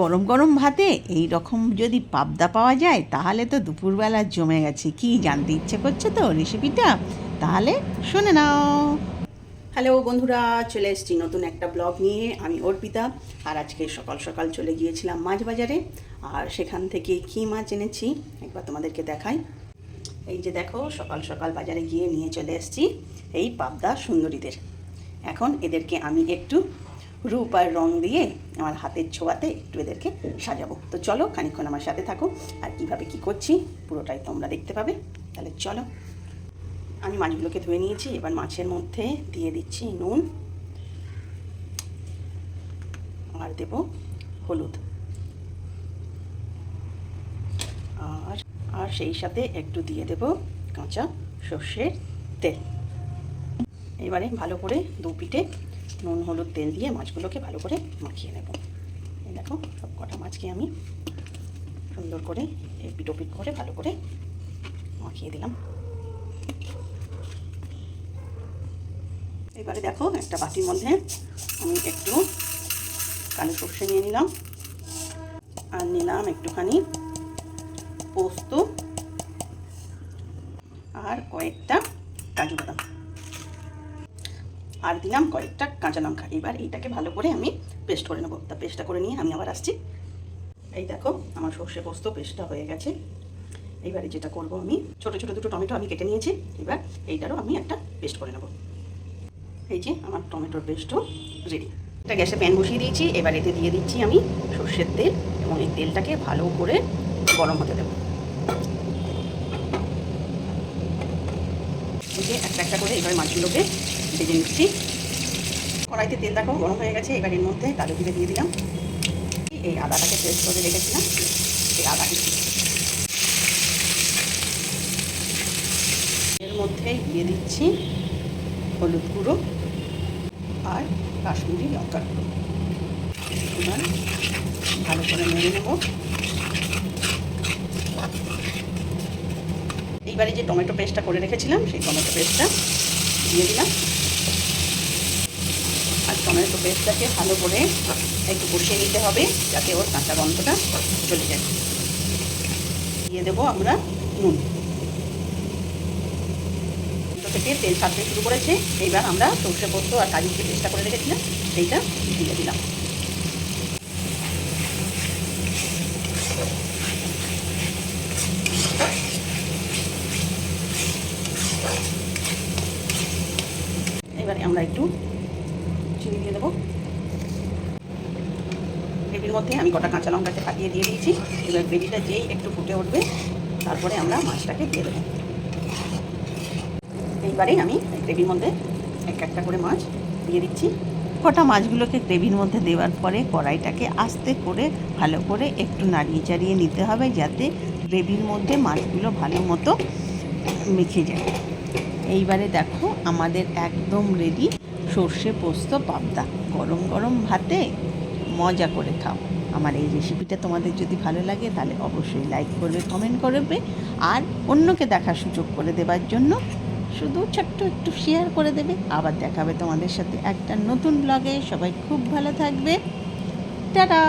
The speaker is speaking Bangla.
গরম গরম ভাতে এই রকম যদি পাবদা পাওয়া যায়, তাহলে তো দুপুরবেলা জমে গেছে। কি জানতে ইচ্ছে করছে তো রেসিপিটা তাহলে শুনে নাও। হ্যালো বন্ধুরা, চলে এসেছি নতুন একটা ব্লগ নিয়ে। আমি অর্পিতা, আর আজকে সকাল সকাল চলে গিয়েছিলাম মাছ বাজারে। আর সেখান থেকে কী মাছ এনেছি, একবার তোমাদেরকে দেখাই। এই যে দেখো, সকাল সকাল বাজারে গিয়ে নিয়ে চলে এসেছি এই পাবদা সুন্দরীদের। এখন এদেরকে আমি একটু রূপ আর রং দিয়ে আমার হাতের ছোঁয়াতে একটু এদেরকে সাজাবো। তো চলো খানিকক্ষণ আমার সাথে থাকো আর কীভাবে কি করছি পুরোটাই তোমরা দেখতে পাবে। তাহলে চলো। আমি মাছগুলোকে ধুয়ে নিয়েছি, এবার মাছের মধ্যে দিয়ে দিচ্ছি নুন আর দেব হলুদ। আর আর সেই সাথে একটু দিয়ে দেব কাঁচা সর্ষের তেল। এবারে ভালো করে দু পিঠে নুন, হলুদ, তেল দিয়ে মাছগুলোকে ভালো করে মাখিয়ে নেব। দেখো, সব কটা মাছকে আমি সুন্দর করে এই পিটো পিট করে ভালো করে মাখিয়ে দিলাম। এবারে দেখো, একটা বাটির মধ্যে আমি একটু কালো সর্ষে নিয়ে নিলাম আর নিলাম একটুখানি পোস্ত আর কয়েকটা কাজু বাদাম। আর দিলাম কয়েকটা কাঁচা লঙ্কা। এবার এইটাকে ভালো করে আমি পেস্ট করে নেব। তা পেস্টটা করে নিয়ে আমি আবার আসছি। এই দেখো, আমার সর্ষে পোস্ত পেস্টটা হয়ে গেছে। এইবারে যেটা করব আমি, ছোট ছোট দুটো টমেটো আমি কেটে নিয়েছি। এবার এইটারও আমি একটা পেস্ট করে নেব। এই যে আমার টমেটোর পেস্টও রেডি। এটা গ্যাসে প্যান বসিয়ে দিয়েছি। এবার এতে দিয়ে দিচ্ছি আমি সর্ষের তেল এবং এই তেলটাকে ভালো করে গরম হতে দেবো। যে একটা একটা করে এবার মাছগুলোকে ভেজে নিচ্ছি। কড়াইতে তেল দেখো গরম হয়ে গেছে, এবার এর মধ্যে জিরে দিয়ে দিলাম। এই আদাটাকে পেস্ট করে রেখেছিলাম, এই আদা এর মধ্যে দিয়ে দিচ্ছি হলুদ গুঁড়ো আর কাশ্মীরি লঙ্কার গুঁড়ো। এবার ভালো করে নেড়ে নেব। এইবারে যে টমেটো পেস্টটা করে রেখেছিলাম, সেই টমেটো পেস্টটা দিয়ে দিলাম। আর টমেটো পেস্টটাকে ভালো করে একটু কষিয়ে নিতে হবে, যাতে ওর কাঁচা গন্ধটা চলে যায়। দিয়ে দেবো আমরা নুন। থেকে তেল ছাড়তে শুরু করেছে। এইবার আমরা সর্ষে পোস্ত আর কাজু যে পেস্টটা করে রেখেছিলাম, সেইটা দিয়ে দিলাম। এবারে আমরা একটু চিনি দিয়ে দেবো। গ্রেভির মধ্যে আমি কটা কাঁচা লঙ্কাকে ফাটিয়ে দিয়ে দিয়েছি। এবার গ্রেভিটা যেই একটু ফুটে উঠবে, তারপরে আমরা মাছটাকে দিয়ে দেবো। এইবারেই আমি গ্রেভির মধ্যে এক একটা করে মাছ দিয়ে দিচ্ছি। কটা মাছগুলোকে গ্রেভির মধ্যে দেওয়ার পরে কড়াইটাকে আস্তে করে, ভালো করে একটু নাড়িয়ে চাড়িয়ে নিতে হবে যাতে গ্রেভির মধ্যে মাছগুলো ভালো মতো মেখে যায়। এইবারে দেখো আমাদের একদম রেডি সর্ষে পোস্ত, পাবদা। গরম গরম ভাতে মজা করে খাও। আমার এই রেসিপিটা তোমাদের যদি ভালো লাগে, তাহলে অবশ্যই লাইক করবে কমেন্ট করবে, আর অন্যকে দেখার সুযোগ করে দেবার জন্য শুধু ছোট্ট একটু শেয়ার করে দেবে। আবার দেখাবে তোমাদের সাথে একটা নতুন ব্লগে সবাই খুব ভালো থাকবে। টাটা